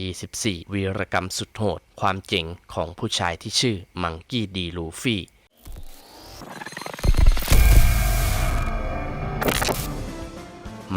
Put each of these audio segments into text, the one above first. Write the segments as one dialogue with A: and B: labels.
A: 24 วีรกรรมสุดโหด ความเจ๋งของผู้ชายที่ชื่อมังกี้ดีลูฟี่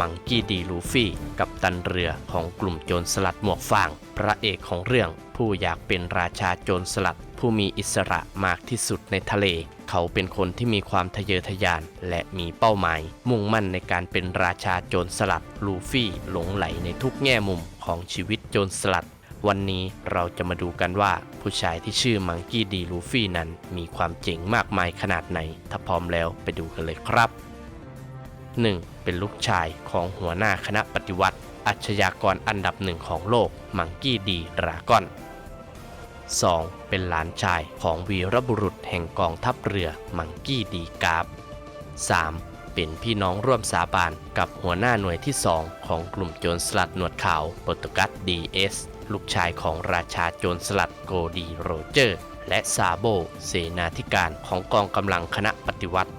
A: มังกี้ดีลูฟี่กับตันเรือของกลุ่มโจรสลัดหมวกฟาง พระเอกของเรื่องผู้อยากเป็นราชาโจรสลัด ผู้มีอิสระมากที่สุดในทะเล เขาเป็นคนที่มีความทะเยอทะยานและมีเป้าหมาย มุ่งมั่นในการเป็นราชาโจรสลัดลูฟี่หลงไหลในทุกแง่มุมของชีวิตโจรสลัด วันนี้เราจะมาดูกันว่าผู้ชายที่ชื่อมังกี้ดีลูฟี่นั้น มีความเจ๋งมากมายขนาดไหน ถ้าพร้อมแล้วไปดูกันเลยครับ 1. เป็นลูกชายของหัวหน้าคณะปฏิวัติอาชญากรอันดับหนึ่งของโลกมังกี้ดีดราก้อน 2. เป็นหลานชายของวีรบุรุษแห่งกองทัพเรือมังกี้ดีกราฟ 3. เป็นพี่น้องร่วมสาบานกับหัวหน้าหน่วยที่ 2 ของกลุ่มโจรสลัดหนวดขาวโปรตุกัสดีเอสลูกชายของราชาโจรสลัดโกดีโรเจอร์ และซาโบเสนาธิการของกองกำลังคณะปฏิวัติ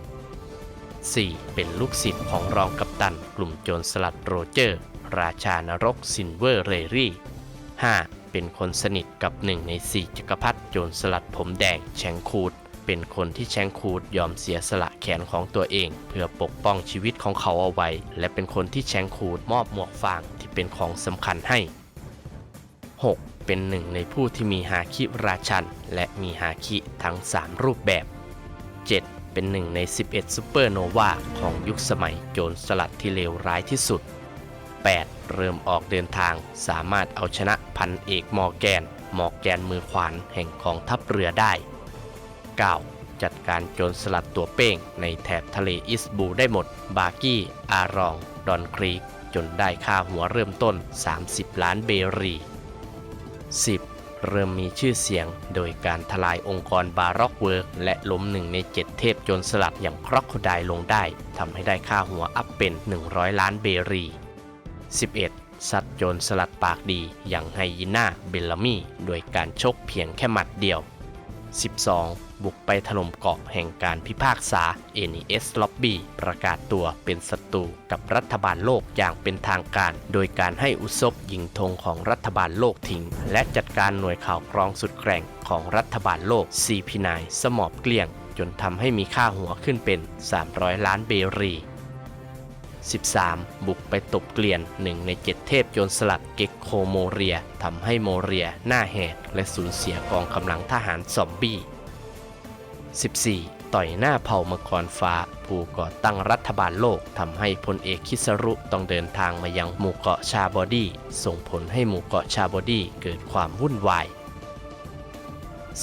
A: 4. เป็นลูกศิษย์ของรองกัปตัน กลุ่มโจรสลัดโรเจอร์ ราชานรกซินเวอร์เรรี่ 5. เป็นคนสนิทกับหนึ่งในสี่จักรพรรดิโจรสลัดผมแดงแชงคูด เป็นคนที่แชงคูดยอมเสียสละแขนของตัวเอง เพื่อปกป้องชีวิตของเขาเอาไว้ และเป็นคนที่แชงคูดมอบหมวกฟางที่เป็นของสำคัญให้ 6. เป็นหนึ่งในผู้ที่มีฮาคิราชัน และมีฮาคิทั้ง 3 รูปแบบ 7. เป็นหนึ่งใน 11ซูเปอร์โนวาของยุคสมัยโจรสลัดที่เลวร้ายที่สุด 8. เริ่มออกเดินทางสามารถเอาชนะพันเอกมอแกน มอแกนมือขวานแห่งกองทัพเรือได้ 9. จัดการโจรสลัดตัวเป้งในแถบทะเลอิสบูได้หมด บากี้ อารอง ดอนครีก จนได้ค่าหัวเริ่มต้น 30 ล้านเบรี 10. เริ่มมีชื่อเสียงโดยการทลายองค์กรบาร็อกเวิร์กและล้มหนึ่งใน7เทพโจรสลัดอย่างครอกโคไดลงได้ทำให้ได้ค่าหัวอัพเป็น 100 ล้านเบรี 11. สัตว์โจรสลัดปากดีอย่างไฮยีน่าเบลลามี่โดยการชกเพียงแค่หมัดเดียว 12. บุกไปถล่มเกาะแห่งการพิพากษา NES Lobby ประกาศตัวเป็นศัตรูกับรัฐบาลโลกอย่างเป็นทางการ โดยการให้อุซบยิงธงของรัฐบาลโลกทิ้ง และจัดการหน่วยข่าวกรองสุดแกร่งของรัฐบาลโลก CP9 สมอบเกลี้ยง จนทำให้มีค่าหัวขึ้นเป็น 300 ล้านเบรี 13. บุกไปตบเกลียนหนึ่งในเจ็ดเทพโจรสลัดเก็กโคโมเรียทำให้โมเรียหน้าแหกและสูญเสียกองกำลังทหารซอมบี้ 14. ต่อยหน้าเผ่ามังกรฟ้า ผู้ก่อตั้งรัฐบาลโลกทำให้พลเอกคิสรุต้องเดินทางมายังหมู่เกาะชาบอดี้ส่งผลให้หมู่เกาะชาบอดี้เกิดความวุ่นวาย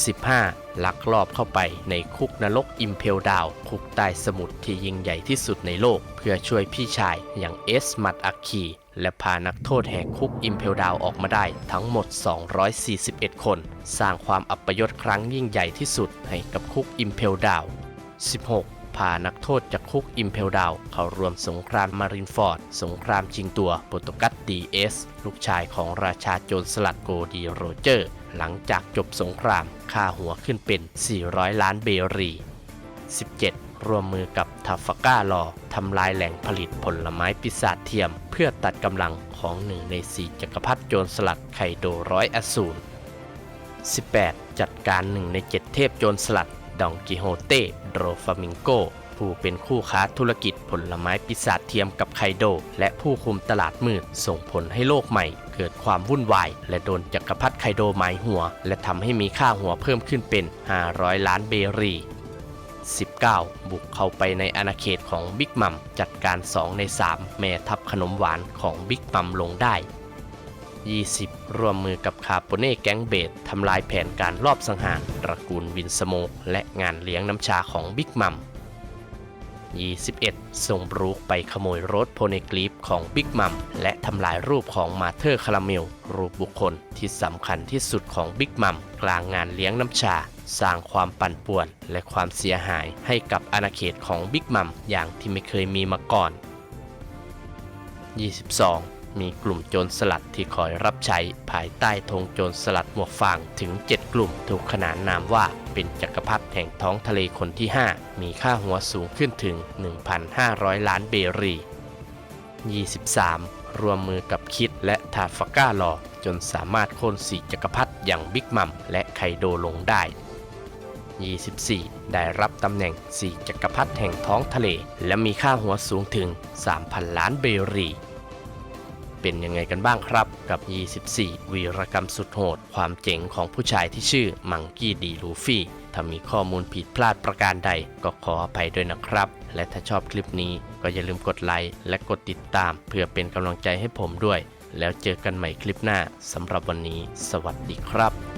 A: 15. ลักลอบเข้าไปในคุกนรกอิมเพลดาว คุกใต้สมุทรที่ยิ่งใหญ่ที่สุดในโลก เพื่อช่วยพี่ชายอย่างเอสมัดอักคีและพานักโทษแหกคุกอิมเพลดาวออกมาได้ทั้งหมด 241 คน สร้างความอัปยศครั้งยิ่งใหญ่ที่สุดให้กับคุกอิมเพลดาว 16พานักโทษจากคุกอิมเพลดาว เข้าร่วมสงครามมารินฟอร์ด สงครามชิงตัวโปรตุกัสดีเอส ลูกชายของราชาโจรสลัดโกดีโรเจอร์ หลังจากจบสงครามค่าหัวขึ้นเป็น 400 ล้านเบรี 17 ร่วมมือกับทัฟฟาก้าลอทำลายแหล่งผลิตผลไม้ปีศาจเทียม เพื่อตัดกำลังของหนึ่งในสีจักรพรรดิโจรสลัดไคโดร้อยอสูร 18. จัดการหนึ่งในเจ็ดเทพโจรสลัดดองกิโฮเต้โดฟามิงโก ผู้เป็นคู่ค้าธุรกิจผลไม้ปีศาจเทียมกับไคโด และผู้คุมตลาดมืดส่งผลให้โลกใหม่ เกิดความวุ่นวาย และโดนจักรพรรดิไคโดหมายหัว และทำให้มีค่าหัวเพิ่มขึ้นเป็น 500 ล้านเบรี 19. บุกเข้าไปในอาณาเขตของบิ๊กมัมจัดการ 2 ใน 3 แม่ทับขนมหวานของบิ๊กมัมลงได้ 20. ร่วมมือกับคาโปเน่แก๊งเบดทำลายแผนการลอบสังหารตระกูลวินสโมกและงานเลี้ยงน้ำชาของบิ๊กมัม 21. ส่งบรูคไปขโมยรถโพเนกลีฟของบิ๊กมัมและทำลายรูปของมาเธอร์คาราเมล รูปบุคคลที่สำคัญที่สุดของบิ๊กมัมกลางงานเลี้ยงน้ำชา สร้างความปั่นป่วนและความเสียหายให้กับอาณาเขตของบิ๊กมัมอย่างที่ไม่เคยมีมาก่อน 22. มีกลุ่มโจรสลัดที่คอยรับใช้ภายใต้ธงโจรสลัดหมวกฟางถึง 7 กลุ่มถูกขนานนามว่าเป็นจักรพรรดิแห่งท้องทะเลคนที่ 5 มีค่าหัวสูงขึ้นถึง 1,500 ล้านเบรี 23. รวมมือกับคิดและทาฟาก้าลอ จนสามารถโค่นสีจักรพรรดิอย่างบิ๊กมัมและไคโดลงได้ 24 ได้รับตำแหน่งสีจักรพรรดิแห่งท้องทะเล และมีค่าหัวสูงถึง 3,000 ล้านเบรี เป็นยังไงกันบ้างครับ กับ 24 วีรกรรมสุดโหด ความเจ๋งของผู้ชายที่ชื่อมังกี้ดีลูฟี่ ถ้ามีข้อมูลผิดพลาดประการใด ก็ขออภัยด้วยนะครับ และถ้าชอบคลิปนี้ก็อย่าลืมกดไลค์และกดติดตาม เพื่อเป็นกำลังใจให้ผมด้วย แล้วเจอกันใหม่คลิปหน้าสำหรับวันนี้ สวัสดีครับ